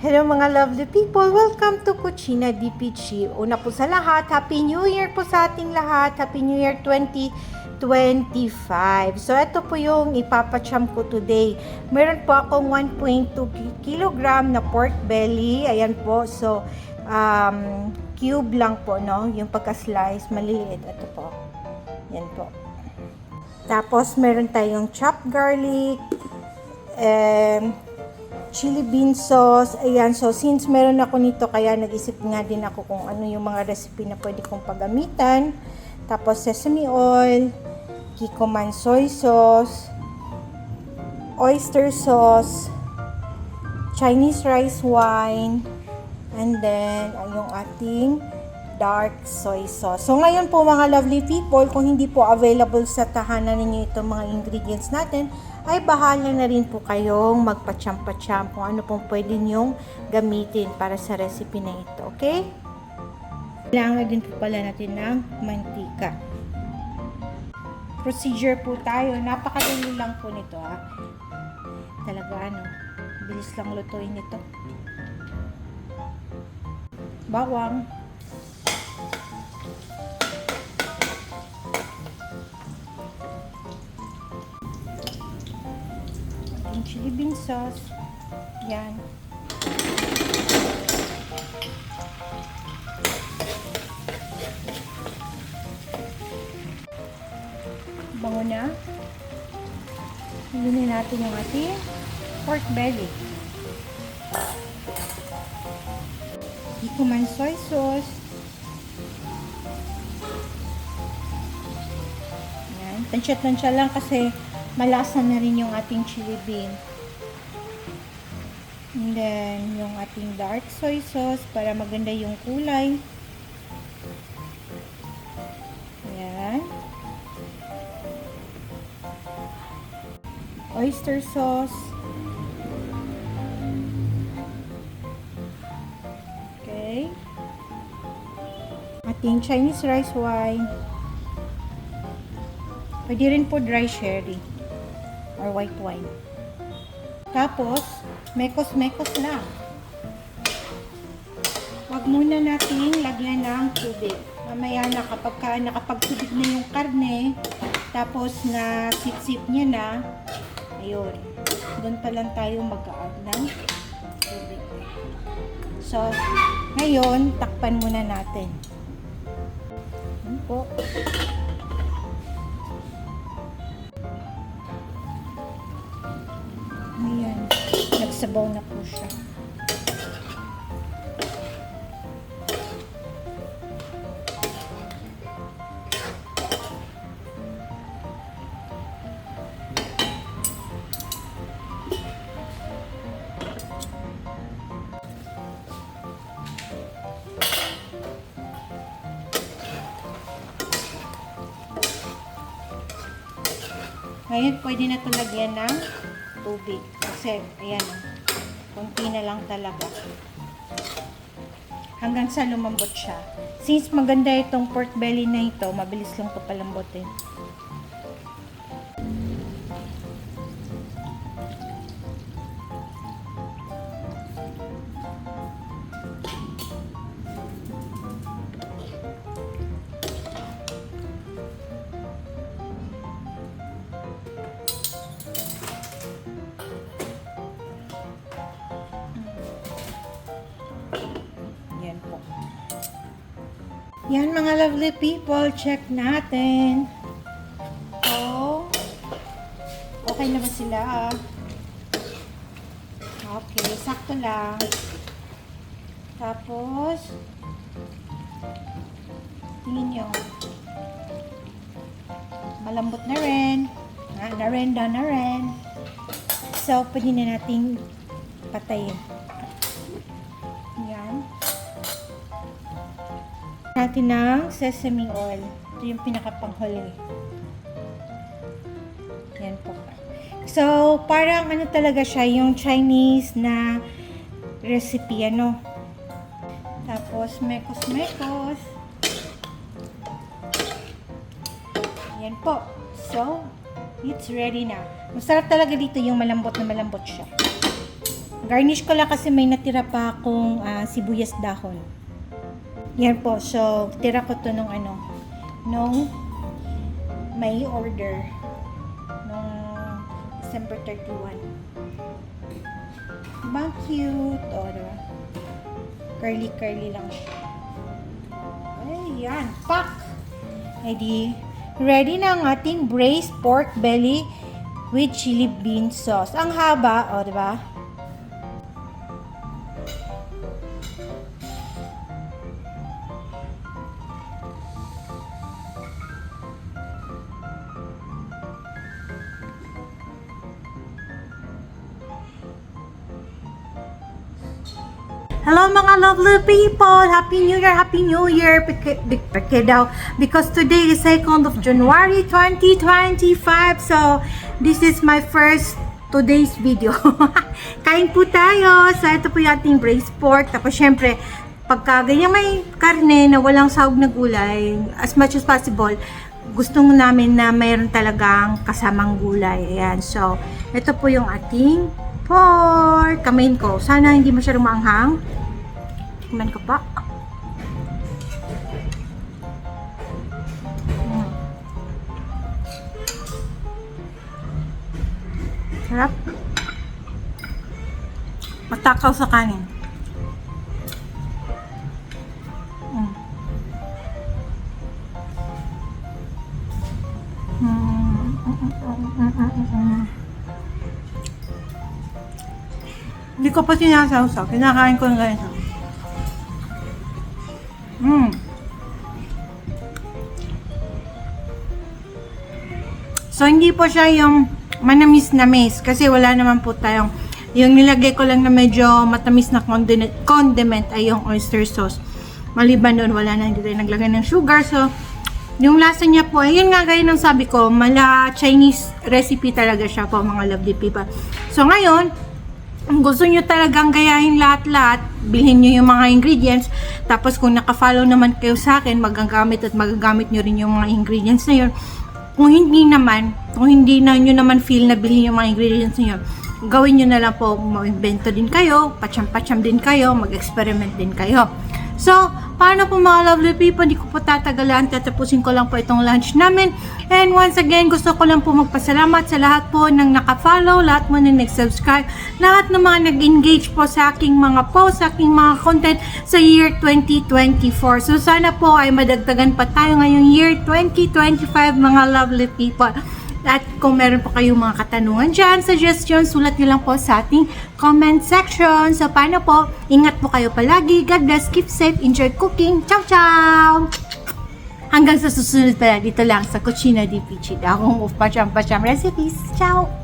Hello mga lovely people! Welcome to di Pichi. Una po sa lahat, Happy New Year po sa ating lahat. Happy New Year 2025. So ito po yung ipapacham ko today. Meron po akong 1.2 ki- kilogram na pork belly. Ayan po. So um, cube lang po, no? Yung pagka-slice, maliliit. Ito po. Yan po. Tapos meron tayong chopped garlic, um, chili bean sauce. Ayan, so since meron ako nito, kaya nag-isip nga din ako kung ano yung mga recipe na pwede kong paggamitan. Tapos sesame oil, kikoman soy sauce, oyster sauce, Chinese rice wine, and then yung ating dark soy sauce. So ngayon po mga lovely people, kung hindi po available sa tahanan ninyo itong mga ingredients natin, ay bahala na rin po kayong magpacham-pacham kung ano pong pwede nyong gamitin para sa recipe na ito. Okay? Kailangan din po pala natin ng mantika. Procedure po tayo. Napakadali lang po nito ha. Talaga ano, bilis lang lutuin ito. Bawang. Ating chili bean sauce. Yan. Bango na. Hilinin natin yung ating pork belly. Ikuman soy sauce. Yan. Tansya-tansya lang kasi malasa na rin yung ating chili bean. And then, yung ating dark soy sauce para maganda yung kulay. Yan. Oyster sauce. Okay. Ating Chinese rice wine. Pwede rin po dry sherry or white wine. Tapos, mekos-mekos lang. Huwag muna nating lagyan ng tubig. Mamaya na kapag ka, nakapagtubig na yung karne, tapos na sip-sip niya na, ayun, doon pa lang tayo mag-add ng tubig. So, ngayon, takpan muna natin. Yan po. Nagsabaw na po siya. Ngayon, pwede na ito lagyan ng tubig. Kasi, ayan, konti na lang talaga. Hanggang sa lumambot siya. Since maganda itong pork belly na ito, mabilis lang ito palambotin. Yan Yan mga lovely people, check natin. Oh. Okay na ba sila? Okay, sakto lang. Tapos, tingin nyo. Malambot na rin. Na, narenda na rin. So, pwede na nating patayin. Natin ng sesame oil. Ito yung pinakapanghuli. Yan po. So, parang ano talaga siya, yung Chinese na recipe, ano. Tapos, mekos-mekos. Yan po. So, it's ready na. Masarap talaga dito yung malambot na malambot siya. garnish ko lang kasi may natira pa akong ah, sibuyas dahon. Yan po. So, tira ko to nung ano, nung may order nung December 31. Diba? Cute. O, diba? Curly-curly lang siya. Ayan. Pak! Ready? Ready na ang ating braised pork belly with chili bean sauce. Ang haba, o, diba? Hello mga lovely people! Happy New Year! Happy New Year! Pike daw. Because today is 2nd of January 2025. So, this is my first today's video. Kain po tayo. So, ito po yung ating braised pork. Tapos, syempre, pagka ganyan may karne na walang sahog na gulay, as much as possible, gusto namin na mayroon talagang kasamang gulay. Ayan. So, ito po yung ating pork. Kamain ko. Sana hindi masyadong maanghang. Tikman ko pa. Mm. Sarap. Matakaw sa kanin. Hindi ko pa sinasawsaw. Kinakain ko ng ganito. Mm. So, hindi po siya yung manamis na mace kasi wala naman po tayong yung nilagay ko lang na medyo matamis na condiment, condiment ay yung oyster sauce. Maliban doon, wala na, hindi tayo naglagay ng sugar. So, yung lasa niya po, ayun nga gaya ng sabi ko, mala Chinese recipe talaga siya po mga lovely people. So, ngayon, kung gusto nyo talagang gayahin lahat-lahat, bilhin nyo yung mga ingredients. Tapos kung naka-follow naman kayo sa akin, magagamit at magagamit nyo rin yung mga ingredients na yun. Kung hindi naman, kung hindi na nyo naman feel na bilhin yung mga ingredients na yun, gawin nyo na lang po, mag-invento din kayo, patsam-patsam din kayo, mag-experiment din kayo. So, paano po mga lovely people, hindi ko po tatagalan, tatapusin ko lang po itong lunch namin. And once again, gusto ko lang po magpasalamat sa lahat po ng naka-follow, lahat mo na nag-subscribe, lahat ng mga nag-engage po sa aking mga posts, sa aking mga content sa year 2024. So, sana po ay madagdagan pa tayo ngayong year 2025 mga lovely people. At kung meron po kayong mga katanungan dyan, suggestions, sulat nyo lang po sa ating comment section. So, paano po? Ingat po kayo palagi. God bless, keep safe, enjoy cooking. Ciao, ciao! Hanggang sa susunod pala, dito lang sa Cucina di Pichi. Akong Ufpacham Pacham Recipes. Ciao!